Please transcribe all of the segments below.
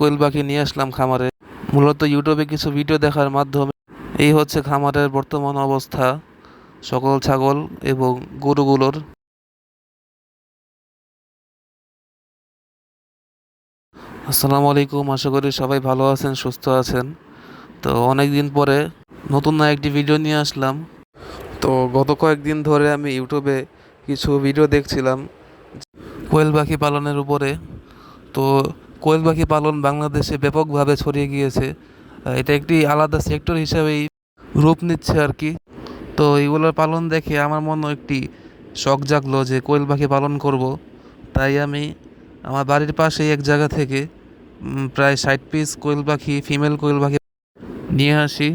কোয়েল পাখি নিয়ে আসলাম খামারে। মূলত ইউটিউবে কিছু ভিডিও দেখার মাধ্যমে এই হচ্ছে খামারের বর্তমান অবস্থা। সকল ছাগল এবং গরুগুলোর আসসালামু আলাইকুম, আশা করি সবাই ভালো আছেন, সুস্থ আছেন। তো অনেক দিন পরে নতুন একটি ভিডিও নিয়ে আসলাম। তো গত কয়েকদিন ধরে আমি ইউটিউবে কিছু ভিডিও দেখছিলাম কোয়েল পাখি পালনের উপরে। তো কোয়েল পাখি পালন বাংলাদেশে ব্যাপকভাবে ছড়িয়ে গিয়েছে। এটা একটি আলাদা সেক্টর হিসাবেই রূপ নিচ্ছে আর কি। তো এইগুলোর পালন দেখে আমার মনে একটি শখ জাগলো যে কোয়েল পাখি পালন করব। তাই আমি আমার বাড়ির পাশেই এক জায়গা থেকে প্রায় ষাট পিস কোয়েল পাখি ফিমেল কোয়েল পাখি নিয়ে আসি।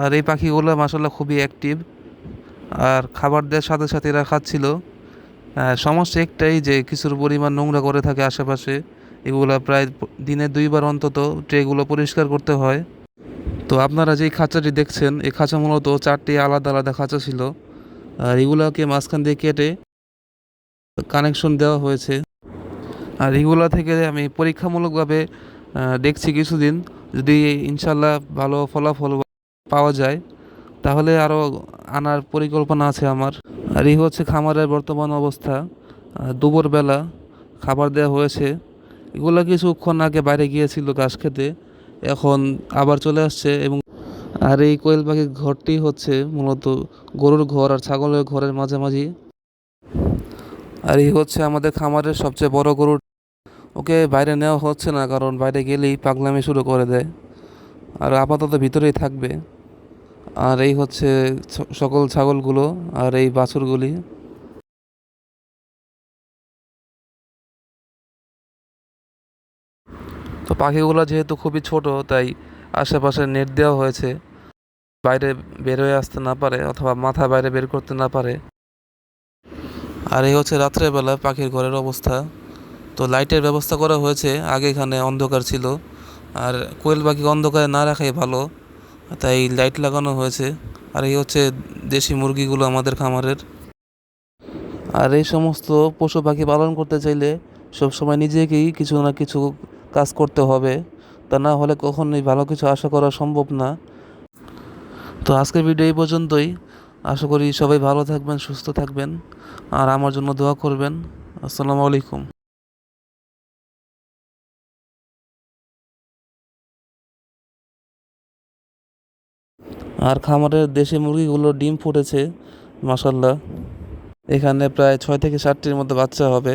আর এই পাখিগুলো মাসাল্লাহ খুবই অ্যাক্টিভ আর খাবার দেওয়ার সাথে সাথে এরা খাচ্ছিল। সমস্যা একটাই যে কিছুর পরিমাণ নোংরা করে থাকে আশেপাশে। এগুলো প্রায় দিনে দুইবার অন্তত ট্রেগুলো পরিষ্কার করতে হয়। তো আপনারা যেই খাঁচাটি দেখছেন এই খাঁচা মূলত চারটি আলাদা আলাদা খাঁচা ছিল। আর এগুলাকে মাঝখান দিয়ে কেটে কানেকশন দেওয়া হয়েছে। আর এগুলা থেকে আমি পরীক্ষামূলকভাবে দেখছি কিছুদিন। যদি ইনশাল্লাহ ভালো ফলাফল পাওয়া যায়, তাহলে আরও আনার পরিকল্পনা আছে আমার। আর এই হচ্ছে খামারের বর্তমান অবস্থা। দুপুরবেলা খাবার দেওয়া হয়েছে। এগুলো কিছুক্ষণ আগে বাইরে গিয়েছিল ঘাস খেতে, এখন আবার চলে আসছে এবং আর এই কোয়েল পাখির ঘরটি হচ্ছে মূলত গরুর ঘর আর ছাগলের ঘরের মাঝামাঝি। আর এই হচ্ছে আমাদের খামারের সবচেয়ে বড় গরু। ওকে বাইরে নেওয়া হচ্ছে না, কারণ বাইরে গেলেই পাগলামি শুরু করে দেয়। আর আপাতত ভিতরেই থাকবে। আর এই হচ্ছে সকল ছাগলগুলো আর এই বাছুরগুলি। তো পাখিগুলো যেহেতু খুবই ছোট, তাই আশেপাশে নেট দেওয়া হয়েছে। বাইরে বের হয়ে আসতে না পারে অথবা মাথা বাইরে বের করতে না পারে। আর এই হচ্ছে রাত্রেবেলা পাখির ঘরের অবস্থা। তো লাইটের ব্যবস্থা করা হয়েছে, আগে এখানে অন্ধকার ছিল। আর কোয়েল পাখি অন্ধকারে না রাখাই ভালো, তাই লাইট লাগানো হয়েছে। আর এই হচ্ছে দেশি মুরগিগুলো আমাদের খামারের। আর এই সমস্ত পশু পাখি পালন করতে চাইলে সবসময় নিজেকেই কিছু না কিছু কাজ করতে হবে, তা না হলে কখনোই ভালো কিছু আশা করা সম্ভব না। তো আজকের ভিডিও এই পর্যন্তই। আশা করি সবাই ভালো থাকবেন, সুস্থ থাকবেন, আর আমার জন্য দোয়া করবেন। আসসালামু আলাইকুম। আর খামারের দেশি মুরগিগুলো ডিম ফুটেছে মাসাল্লাহ এখানে প্রায় ছয় থেকে সাতটির মতো বাচ্চা হবে।